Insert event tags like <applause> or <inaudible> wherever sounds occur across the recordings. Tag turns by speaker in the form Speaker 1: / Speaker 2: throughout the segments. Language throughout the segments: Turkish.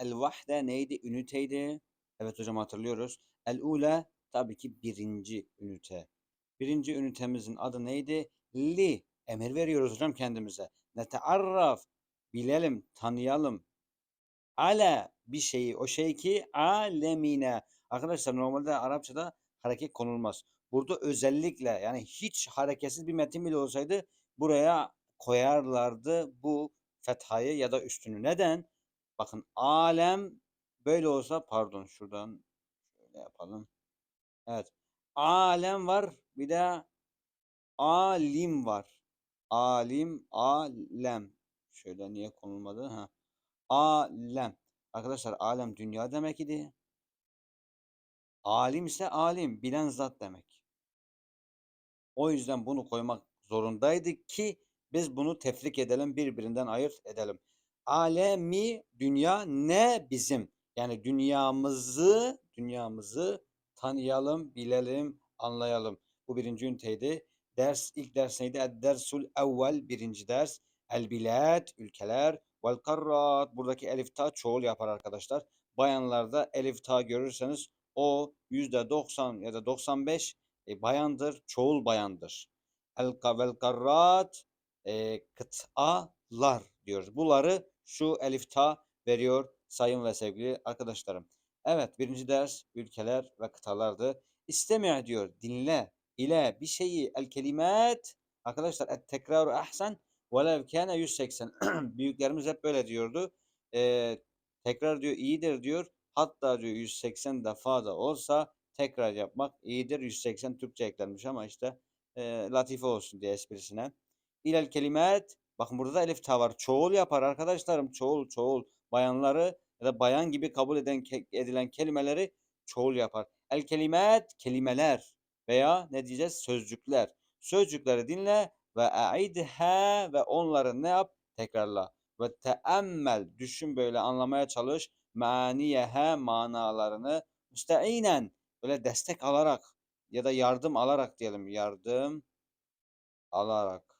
Speaker 1: el vahde neydi? Üniteydi. Evet hocam hatırlıyoruz. El ule tabii ki birinci ünite. Birinci ünitemizin adı neydi? Li. Emir veriyoruz hocam kendimize. Netearraf. Bilelim, tanıyalım. Ale bir şeyi, o şey ki alemine. Arkadaşlar normalde Arapçada hareket konulmaz. Burada özellikle yani hiç hareketsiz bir metin bile olsaydı buraya koyarlardı bu fethayı ya da üstünü. Neden? Bakın alem böyle olsa pardon şuradan şöyle yapalım. Evet. Alem var bir de alim var. Alim, alem. Şöyle niye konulmadı? Ha. Alem. Arkadaşlar alem dünya demek idi. Alim ise alim, bilen zat demek. O yüzden bunu koymak zorundaydık ki biz bunu tefrik edelim, birbirinden ayırt edelim. Alemi dünya ne bizim? Yani dünyamızı, dünyamızı tanıyalım, bilelim, anlayalım. Bu birinci üniteydi. Ders, ilk ders neydi? Dersul evvel, birinci ders. El bilad, ülkeler. Vel karrat, buradaki elif ta çoğul yapar arkadaşlar. Bayanlarda elif ta görürseniz o yüzde 90 ya da 95 e, bayandır, çoğul bayandır. El vel karrat, e, kıtalar diyoruz. Bunları şu elif ta veriyor sayın ve sevgili arkadaşlarım. Evet birinci ders ülkeler ve kıtalardı. İstemi diyor dinle ile bir şeyi el kelimet arkadaşlar et tekraru ahsen velev kâne 180 <clears throat> büyüklerimiz hep böyle diyordu. Ee, tekrar diyor iyidir diyor. Hatta diyor 180 defa da olsa tekrar yapmak iyidir. 180 Türkçe eklenmiş ama işte e, latife olsun diye esprisine. İlel kelimet bakın burada da elif ta var. Çoğul yapar arkadaşlarım. Çoğul çoğul bayanları ya da bayan gibi kabul eden edilen kelimeleri çoğul yapar. El kelimet kelimeler veya ne diyeceğiz sözcükler. Sözcükleri dinle ve e'idhe ve onları ne yap? Tekrarla. Ve teemmel düşün böyle anlamaya çalış. Maniyehe manalarını müsteinen böyle destek alarak ya da yardım alarak diyelim. Yardım alarak.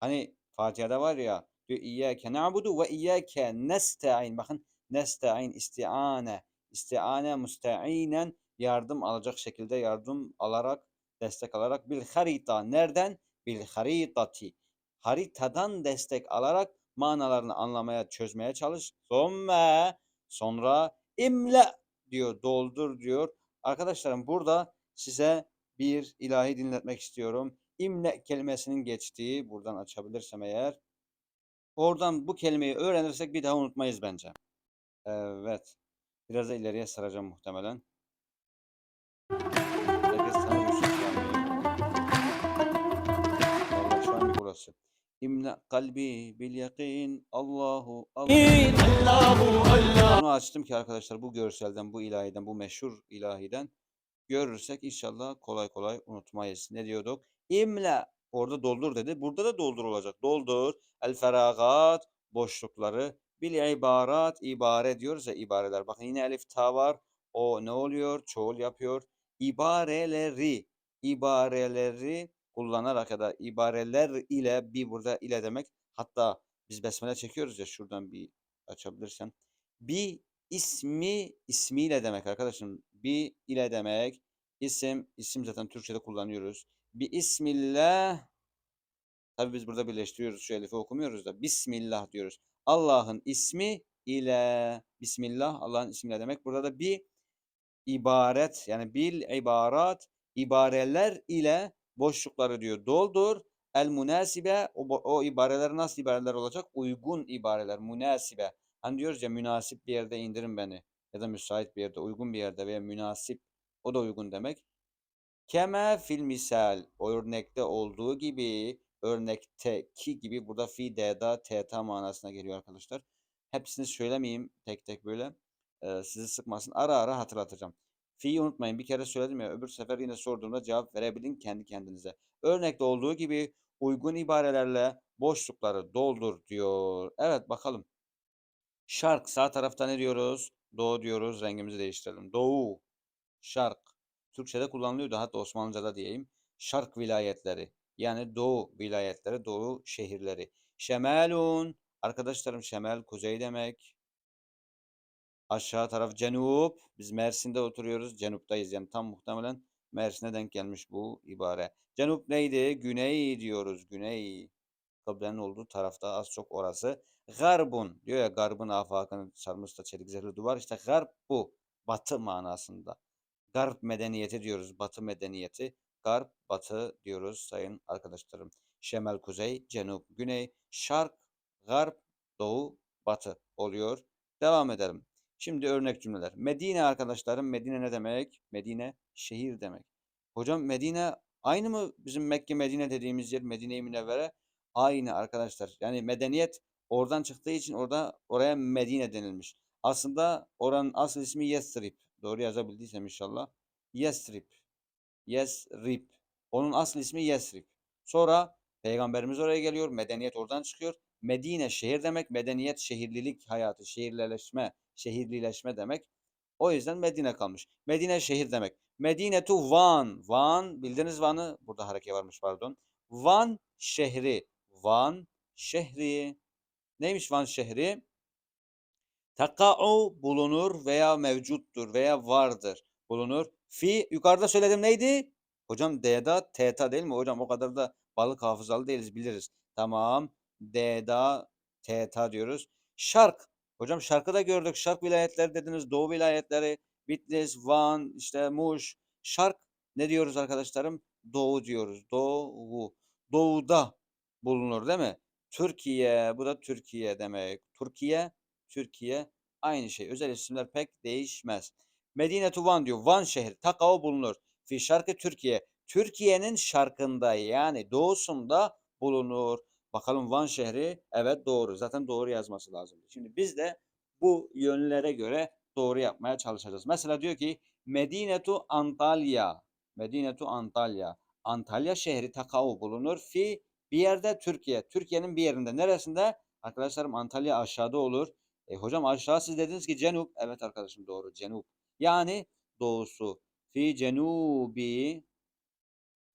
Speaker 1: Hani Fatiha'da var ya diyor İyyâke na'budu ve İyyâke nesta'in. Bakın nesta'in isti'ane. İsti'ane müsteinen yardım alacak şekilde yardım alarak destek alarak bil harita nereden? Bil haritati. Haritadan destek alarak manalarını anlamaya, çözmeye çalış. Sonra sonra imle diyor, doldur diyor. Arkadaşlarım burada size bir ilahi dinletmek istiyorum. İmle kelimesinin geçtiği, buradan açabilirsem eğer. Oradan bu kelimeyi öğrenirsek bir daha unutmayız bence. Evet. Biraz da ileriye saracağım muhtemelen. Herkes Camii'yi. Vallahi şu an bir burası. İmle kalbi bil yakin Allahu Allah. Bunu açtım ki arkadaşlar bu görselden, bu ilahiden, bu meşhur ilahiden görürsek inşallah kolay kolay unutmayız. Ne diyorduk? İmle orada doldur dedi. Burada da doldur olacak. Doldur. El feragat boşlukları bil ibarat ibare diyoruz ya ibareler. Bakın yine elif ta var. O ne oluyor? Çoğul yapıyor. İbareleri ibareleri kullanarak ya da ibareler ile bir burada ile demek. Hatta biz besmele çekiyoruz ya şuradan bir açabilirsen. Bir ismi ismiyle demek arkadaşım. Bir ile demek. İsim, isim zaten Türkçe'de kullanıyoruz. Bir ismillah. Tabi biz burada birleştiriyoruz. Şu elifi okumuyoruz da. Bismillah diyoruz. Allah'ın ismi ile Bismillah Allah'ın ismiyle demek. Burada da bir ibaret yani bil ibarat ibareler ile boşlukları diyor doldur. El münasibe o, o ibareler nasıl ibareler olacak? Uygun ibareler münasibe. Hani diyoruz ya münasip bir yerde indirin beni ya da müsait bir yerde uygun bir yerde veya münasip o da uygun demek. Keme fil misal örnekte olduğu gibi örnekteki gibi burada fi deda teta manasına geliyor arkadaşlar. Hepsini söylemeyeyim tek tek böyle e, sizi sıkmasın. Ara ara hatırlatacağım. Fi'yi unutmayın. Bir kere söyledim ya öbür sefer yine sorduğumda cevap verebilin kendi kendinize. Örnekte olduğu gibi uygun ibarelerle boşlukları doldur diyor. Evet bakalım. Şark sağ tarafta ne diyoruz? Doğu diyoruz. Rengimizi değiştirelim. Doğu. Şark. Türkçe'de kullanılıyordu. Hatta Osmanlıca'da diyeyim. Şark vilayetleri. Yani doğu vilayetleri, doğu şehirleri. Şemelun. Arkadaşlarım şemel kuzey demek. Aşağı taraf Cenup. Biz Mersin'de oturuyoruz. Cenup'tayız yani tam muhtemelen Mersin'e denk gelmiş bu ibare. Cenup neydi? Güney diyoruz. Güney. Kıblenin olduğu tarafta az çok orası. Garbun diyor ya garbın afakını sarmış da çelik zırhlı duvar. İşte garb bu. Batı manasında. Garp medeniyeti diyoruz. Batı medeniyeti. Garp, batı diyoruz sayın arkadaşlarım. Şemal kuzey, cenup güney, şark, garp, doğu, batı oluyor. Devam edelim. Şimdi örnek cümleler. Medine arkadaşlarım. Medine ne demek? Medine şehir demek. Hocam Medine aynı mı bizim Mekke Medine dediğimiz yer Medine-i Münevvere? Aynı arkadaşlar. Yani medeniyet oradan çıktığı için orada oraya Medine denilmiş. Aslında oranın asıl ismi Yesrib. Doğru yazabildiysem inşallah. Yesrib. Yesrib. Onun asıl ismi Yesrib. Sonra peygamberimiz oraya geliyor. Medeniyet oradan çıkıyor. Medine şehir demek. Medeniyet şehirlilik hayatı, şehirleşme, şehirlileşme demek. O yüzden Medine kalmış. Medine şehir demek. Medine tu Van. Van bildiniz Van'ı. Burada hareket varmış pardon. Van şehri. Van şehri. Neymiş Van şehri? Taka'u bulunur veya mevcuttur veya vardır. Bulunur. Fi yukarıda söyledim neydi? Hocam D'da T'ta değil mi? Hocam o kadar da balık hafızalı değiliz biliriz. Tamam. D'da T'ta diyoruz. Şark. Hocam şarkı da gördük. Şark vilayetleri dediniz. Doğu vilayetleri. Bitlis, Van, işte Muş. Şark ne diyoruz arkadaşlarım? Doğu diyoruz. Doğu. Doğuda bulunur değil mi? Türkiye. Bu da Türkiye demek. Türkiye, Türkiye aynı şey. Özel isimler pek değişmez. Medine Van diyor. Van şehri. Takao bulunur. Fi şarkı Türkiye. Türkiye'nin şarkında yani doğusunda bulunur. Bakalım Van şehri evet doğru. Zaten doğru yazması lazım. Şimdi biz de bu yönlere göre doğru yapmaya çalışacağız. Mesela diyor ki Medinetu Antalya. Medinetu Antalya. Antalya şehri Takao bulunur. Fi bir yerde Türkiye. Türkiye'nin bir yerinde. Neresinde? Arkadaşlarım Antalya aşağıda olur. E, hocam aşağı siz dediniz ki Cenup. Evet arkadaşım doğru. Cenup. Yani doğusu. Fi cenubi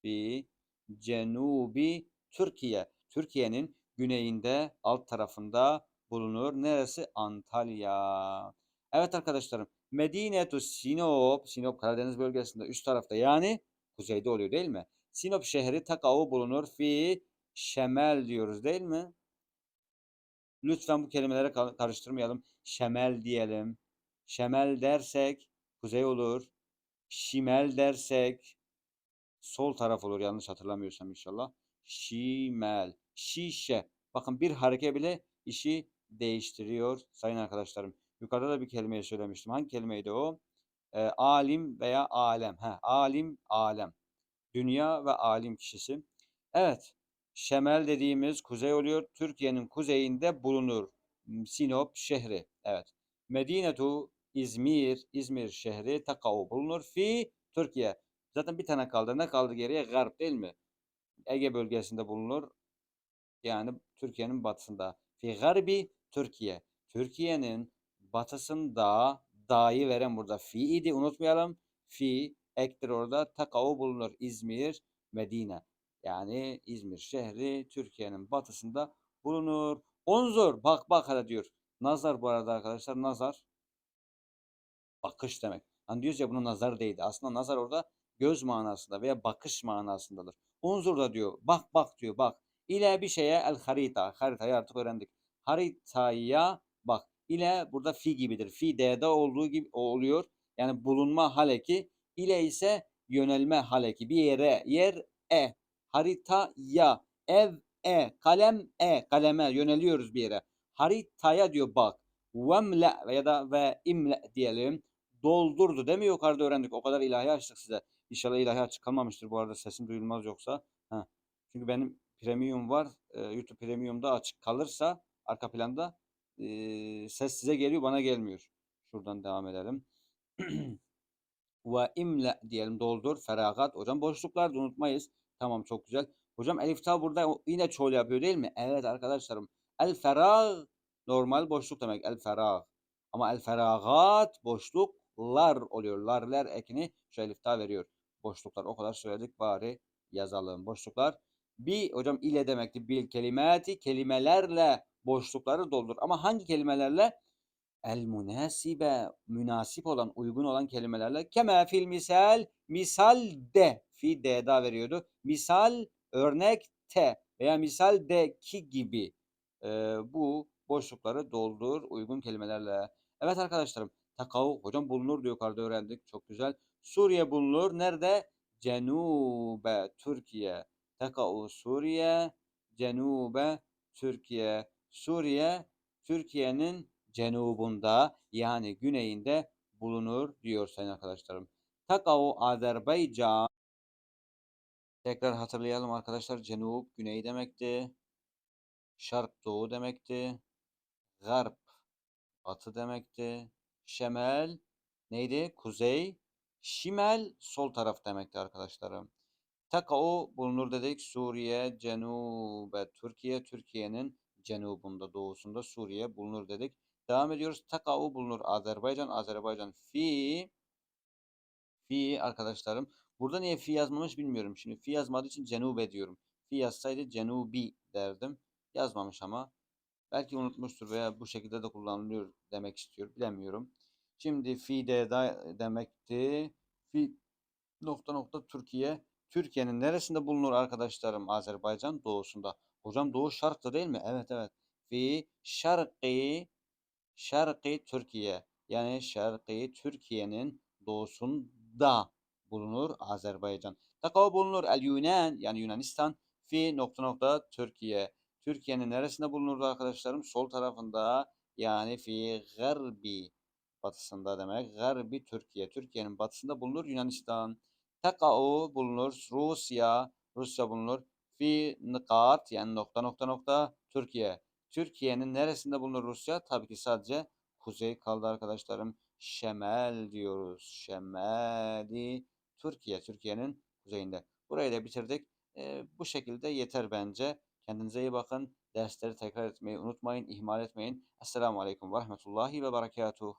Speaker 1: fi cenubi Türkiye. Türkiye'nin güneyinde alt tarafında bulunur. Neresi? Antalya. Evet arkadaşlarım. Medinetu Sinop. Sinop Karadeniz bölgesinde üst tarafta yani kuzeyde oluyor değil mi? Sinop şehri Takao bulunur. Fi Şemel diyoruz değil mi? Lütfen bu kelimelere karıştırmayalım. Şemel diyelim. Şemel dersek kuzey olur. Şimel dersek sol taraf olur yanlış hatırlamıyorsam inşallah. Şimel, şişe. Bakın bir hareke bile işi değiştiriyor sayın arkadaşlarım. Yukarıda da bir kelimeyi söylemiştim. Hangi kelimeydi o? Ee, alim veya alem. Heh, alim, alem. Dünya ve alim kişisi. Evet. Şemel dediğimiz kuzey oluyor. Türkiye'nin kuzeyinde bulunur. Sinop şehri. Evet. Medinetu İzmir, İzmir şehri Takao bulunur. Fi Türkiye. Zaten bir tane kaldı. Ne kaldı geriye? Garp değil mi? Ege bölgesinde bulunur. Yani Türkiye'nin batısında. Fi garbi Türkiye. Türkiye'nin batısında dahi veren burada fi idi. Unutmayalım. Fi ektir orada. Takao bulunur. İzmir, Medine. Yani İzmir şehri Türkiye'nin batısında bulunur. Onzur bak bak hadi diyor. Nazar bu arada arkadaşlar nazar. Bakış demek. Hani diyoruz ya buna nazar değdi. Aslında nazar orada göz manasında veya bakış manasındadır. Unzur da diyor. Bak bak diyor bak. İle bir şeye el harita. Haritayı artık öğrendik. Haritaya bak. İle burada fi gibidir. Fi D'de olduğu gibi oluyor. Yani bulunma haleki. İle ise yönelme haleki. Bir yere yer e. Haritaya ev e. Kalem e. Kaleme yöneliyoruz bir yere. Haritaya diyor bak. Vemle ya da ve imle diyelim. Doldurdu değil mi yukarıda öğrendik. O kadar ilahi açtık size. İnşallah ilahi açık kalmamıştır bu arada sesim duyulmaz yoksa. Ha. Çünkü benim premium var. Ee, YouTube premium'da açık kalırsa arka planda e, ses size geliyor bana gelmiyor. Şuradan devam edelim. <clears throat> Ve imle diyelim doldur. Feragat. Hocam boşluklar unutmayız. Tamam çok güzel. Hocam elif ta burada yine çoğul yapıyor değil mi? Evet arkadaşlarım. El ferag normal boşluk demek. El ferag. Ama el feragat boşluklar oluyor. Larler ekini şu elif ta veriyor. Boşluklar o kadar söyledik bari yazalım. Boşluklar bir hocam ile demekti. Bil kelimati kelimelerle boşlukları doldur. Ama hangi kelimelerle? el münasibe münasip olan, uygun olan kelimelerle kema fil misal misal de fi de daha veriyordu. Misal örnek te veya misal de ki gibi Eee, bu boşlukları doldur uygun kelimelerle. Evet arkadaşlarım, Takao hocam bulunur diyor yukarıda öğrendik. Çok güzel. Suriye bulunur. Nerede? Cenube Türkiye. Takao Suriye, Cenube Türkiye. Suriye Türkiye'nin cenubunda yani güneyinde bulunur diyor sayın arkadaşlarım. Takao Azerbaycan. Tekrar hatırlayalım arkadaşlar. Cenub güney demekti. Şark doğu demekti. Garp batı demekti. Şemel neydi? Kuzey. Şimel sol taraf demekti arkadaşlarım. Takao bulunur dedik. Suriye, Cenube, Türkiye. Türkiye'nin cenubunda, doğusunda Suriye bulunur dedik. Devam ediyoruz. Takao bulunur. Azerbaycan, Azerbaycan. Fi fi arkadaşlarım. Burada niye fi yazmamış bilmiyorum. Şimdi fi yazmadığı için cenube diyorum. Fi yazsaydı cenubi derdim. Yazmamış ama. Belki unutmuştur veya bu şekilde de kullanılıyor demek istiyor. Bilemiyorum. Şimdi fi de demekti. Fi nokta nokta Türkiye. Türkiye'nin neresinde bulunur arkadaşlarım? Azerbaycan doğusunda. Hocam doğu şarkta değil mi? Evet evet. Fi şarkı şarkı Türkiye. Yani şarkı Türkiye'nin doğusunda bulunur Azerbaycan. Takao bulunur El Yunan yani Yunanistan. Fi nokta nokta Türkiye. Türkiye'nin neresinde bulunurdu arkadaşlarım? Sol tarafında yani fi garbi batısında demek. Garbi Türkiye. Türkiye'nin batısında bulunur Yunanistan. Takao bulunur Rusya. Rusya bulunur. Fi nikat yani nokta nokta nokta Türkiye. Türkiye'nin neresinde bulunur Rusya? Tabii ki sadece kuzey kaldı arkadaşlarım. Şemel diyoruz. Şemali Türkiye. Türkiye'nin kuzeyinde. Burayı da bitirdik. Ee, bu şekilde yeter bence. Kendinize iyi bakın. Dersleri tekrar etmeyi unutmayın, ihmal etmeyin. Esselamu Aleyküm ve Rahmetullahi ve Berekatuhu.